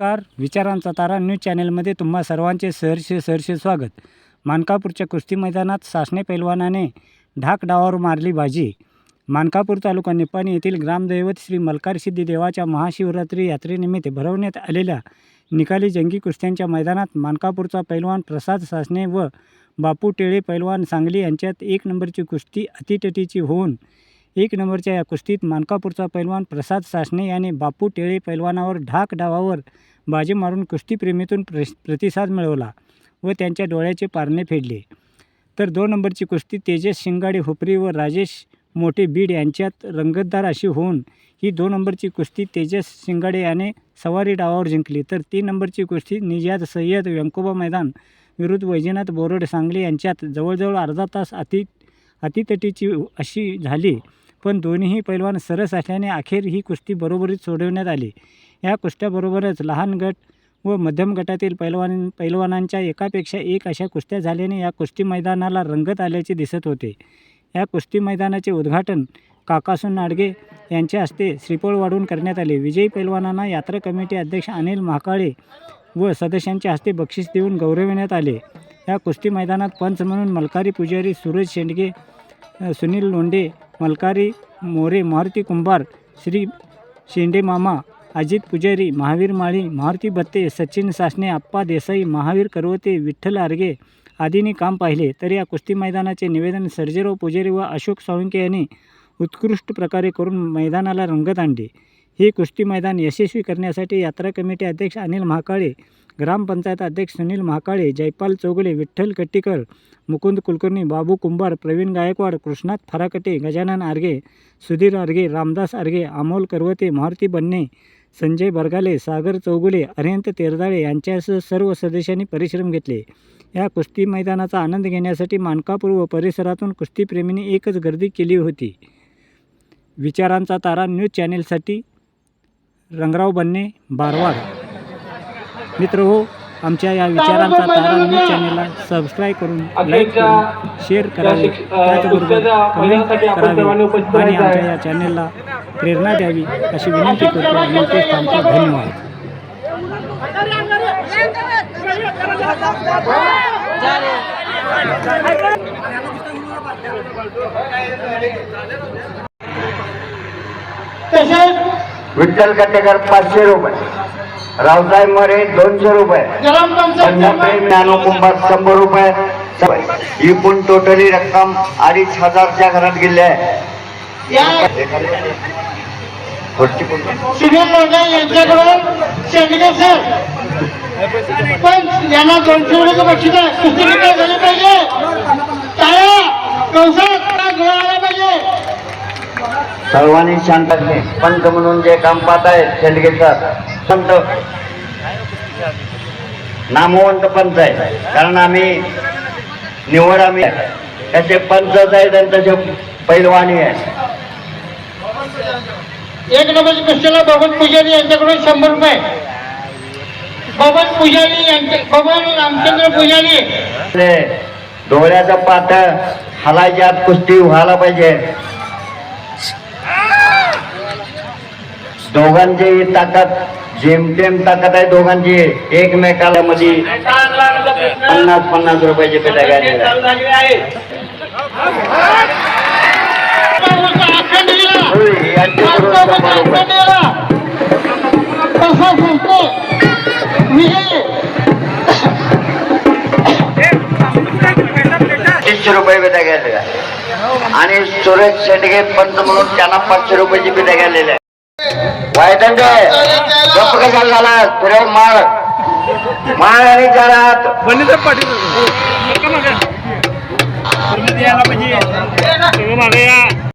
नमस्कार. विचारांचा तारा न्यूज चॅनलमध्ये तुम्हा सर्वांचे सहर्ष सहर्ष स्वागत. मानकापूरच्या कुस्ती मैदानात सासणे पैलवानाने ढाक डावावर मारली बाजी. मानकापूर तालुका निपाणी येथील ग्रामदैवत श्री मल्कारसिद्धी देवाच्या महाशिवरात्री यात्रेनिमित्त भरवण्यात आलेल्या निकाली जंगी कुस्त्यांच्या मैदानात मानकापूरचा पैलवान प्रसाद सासणे व बापू टेळे पैलवान सांगली यांच्यात एक नंबरची कुस्ती अतिटटीची होऊन एक नंबरच्या या कुस्तीत मानकापूरचा पैलवान प्रसाद सासणे याने बापू टेळे पैलवानावर ढाक डावावर बाजी मारून कुस्तीप्रेमीतून प्र प्रतिसाद मिळवला व त्यांच्या डोळ्याचे पारणे फेडले. तर दोन नंबरची कुस्ती तेजस शिंगाडे हुपरी व राजेश मोठे बीड यांच्यात रंगतदार अशी होऊन ही दोन नंबरची कुस्ती तेजस शिंगाडे याने सवारी डावावर जिंकली. तर तीन नंबरची कुस्ती निजाद सय्यद व्यंकोबा मैदान विरुद्ध वैजनाथ बोरड सांगली यांच्यात जवळजवळ अर्धा तास अति अतितटीची अशी झाली. पण दोन्ही पैलवान सरस असल्याने अखेर ही कुस्ती बरोबरीत सोडवण्यात आली. या कुस्त्याबरोबरच लहान गट व मध्यम गटातील पैलवान पैलवानांच्या एकापेक्षा एक अशा कुस्त्या झाल्याने या कुस्ती मैदानाला रंगत आल्याचे दिसत होते. या कुस्ती मैदानाचे उद्घाटन काकासून नाडगे यांच्या हस्ते श्रीफळ वाढवून करण्यात आले. विजयी पैलवानांना यात्रा कमिटी अध्यक्ष अनिल महाकाळे व सदस्यांच्या हस्ते बक्षीस देऊन गौरविण्यात आले. या कुस्ती मैदानात पंच म्हणून मलकारी पुजारी सूरज शेंडगे सुनील लोंढे मलकारी मोरे मारुती कुंभार श्री शेंडे मामा अजित पुजारी महावीर माळी मारुती बत्ते सचिन सासणे आप्पा देसाई महावीर करवते विठ्ठल आर्गे आदींनी काम पाहिले. तर या कुस्ती मैदानाचे निवेदन सर्जेराव पुजारी व अशोक साळुंके यांनी उत्कृष्ट प्रकारे करून मैदानाला रंगत आणले. हे कुस्ती मैदान यशस्वी करण्यासाठी यात्रा कमिटी अध्यक्ष अनिल महाकाळे ग्रामपंचायत अध्यक्ष सुनील महाकाळे जयपाल चौगुले विठ्ठल कट्टीकर मुकुंद कुलकर्णी बाबू कुंभार प्रवीण गायकवाड कृष्णात फराकटे गजानन आर्गे सुधीर आर्गे रामदास आर्गे अमोल करवते मारुती बन्ने संजय बरगाले सागर चौगुले अरियंत तेरदाळे यांच्यासह सर्व सदस्यांनी परिश्रम घेतले. या कुस्ती मैदानाचा आनंद घेण्यासाठी मानकापूर व परिसरातून कुस्तीप्रेमींनी एकच गर्दी केली होती. विचारांचा तारा न्यूज चॅनेलसाठी रंगराव बन्ने बारवाड. मित्र हो आमच्या या विचारांचा तारा न्यूज चॅनेलला सबस्क्राईब करून लाईक करून शेअर करावे त्याचबरोबर कमेंट करावे आणि आमच्या या चॅनेलला प्रेरणा द्यावी अशी विनंती करतो तेच थांबतो धन्यवाद. तसेच विठ्ठल कटेकर पाचशे रुपये. रावसाहेब मरे दोनशे रुपये. ग्रामपंचायत पंजाबराव ज्ञानो कुंभार शंभर रुपये. एकूण टोटली रक्कम अडीच हजारच्या घरात गेली आहे? सुनील लोंढे यांच्याकडून शेंडगे सर. पण यांना दोनशे रुपये बक्षीस विक्री झाली पाहिजे. टाळ्या. कंसात गोळा आला पाहिजे. सर्वांनी शांत पंत म्हणून जे काम पाहत आहेत सर पंत नामवंत पंच आहे. कारण आम्ही निवड आम्ही त्याचे पंचच आहेत आणि त्याचे पैलवानी आहे. एक नंबरची कुस्तीला बबन पुजारी यांच्याकडून शंभर रुपये? बबन पुजारी यांचे बबन रामचंद्र पुजारी. डोळ्याचं पातळ हालायच्या आत कुस्ती व्हायला पाहिजे. दोघांची ताकद जेमतेम ताकद आहे दोघांची. एकमेकाला मध्ये पन्नास पन्नास रुपयाचे पेटा घ्यायचे. अखंड दिला होय, रुपये. सांगतो तीनशे रुपये पेटा आणि सुरेश शेटगे पंत म्हणून त्यांना पाचशे रुपयाची पेटा घ्यायलेल्या वायदंडे गप्प कशाला झाला फिरव माळ. माळ आणि चारात पाटील. यायला मागे या.